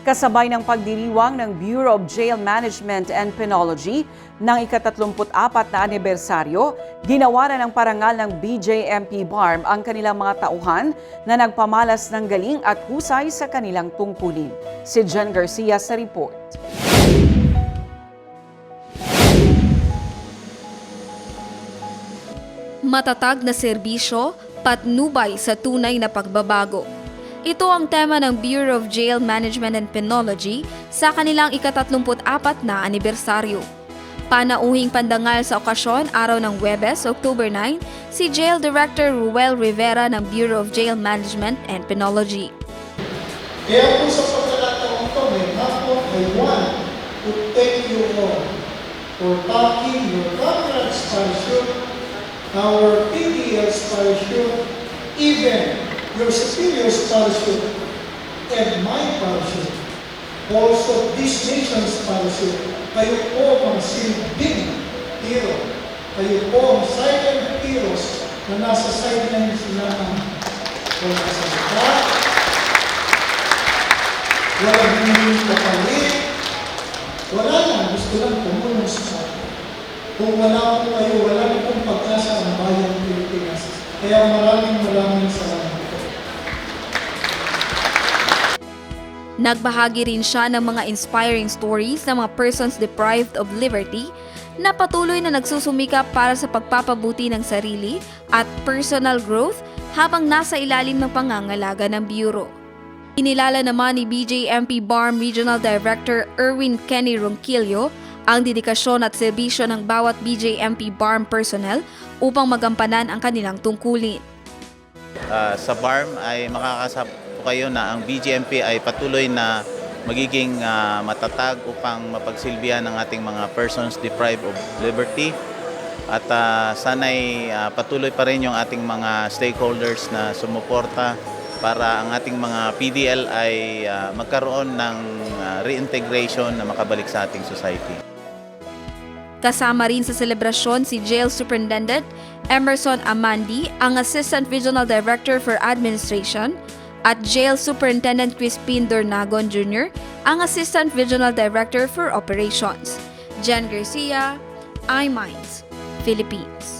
kasabay ng pagdiriwang ng Bureau of Jail Management and Penology ng ikatatlumput-apat na anibersaryo, ginawa na ng parangal ng BJMP BARM ang kanilang mga tauhan na nagpamalas ng galing at husay sa kanilang tungkulin. Si Jen Garcia sa report. Matatag na serbisyo, patnubay sa tunay na pagbabago. Ito ang tema ng Bureau of Jail Management and Penology sa kanilang ikatatlumput-apat na anibersaryo. Panauhing pandangal sa okasyon araw ng Webes, October 9, si Jail Director Ruel Rivera ng Bureau of Jail Management and Penology. Kaya po sa pagkakataon ito, may ako, I want to thank you all for backing your comrades parachute, our PDL's parachute, even your superior's parachute, and my parachute. Also, this nation's parachute. Kayo po mga silbing hero. Kayo po ang silent heroes na nasa sidelines lamang. Kung nasa likod, walang hindi kapalit. Wala lang, gusto lang tumulong sa atin. Kung wala po kayo, wala pong pagkasa ang bayan Pilipinas. Kaya maraming maraming salamat Nagbahagi rin siya ng mga inspiring stories ng mga persons deprived of liberty na patuloy na nagsusumikap para sa pagpapabuti ng sarili at personal growth habang nasa ilalim ng pangangalaga ng Bureau. Inilala naman ni BJMP BARM Regional Director Erwin Kenny Ronquillo ang dedikasyon at serbisyo ng bawat BJMP BARM personnel upang magampanan ang kanilang tungkulin. Ah, sa BARM ay makakasap po kayo na ang BGMP ay patuloy na magiging ah, matatag upang mapagsilbihan ng ating mga persons deprived of liberty. At ah, sana'y ah, patuloy pa rin yung ating mga stakeholders na sumuporta para ang ating mga PDL ay ah, magkaroon ng ah, reintegration na makabalik sa ating society. Kasama rin sa selebrasyon si Jail Superintendent Emerson Amandi, ang Assistant Regional Director for Administration, at Jail Superintendent Crispin Dornagon Jr., ang Assistant Regional Director for Operations. Jen Garcia, iMinds, Philippines.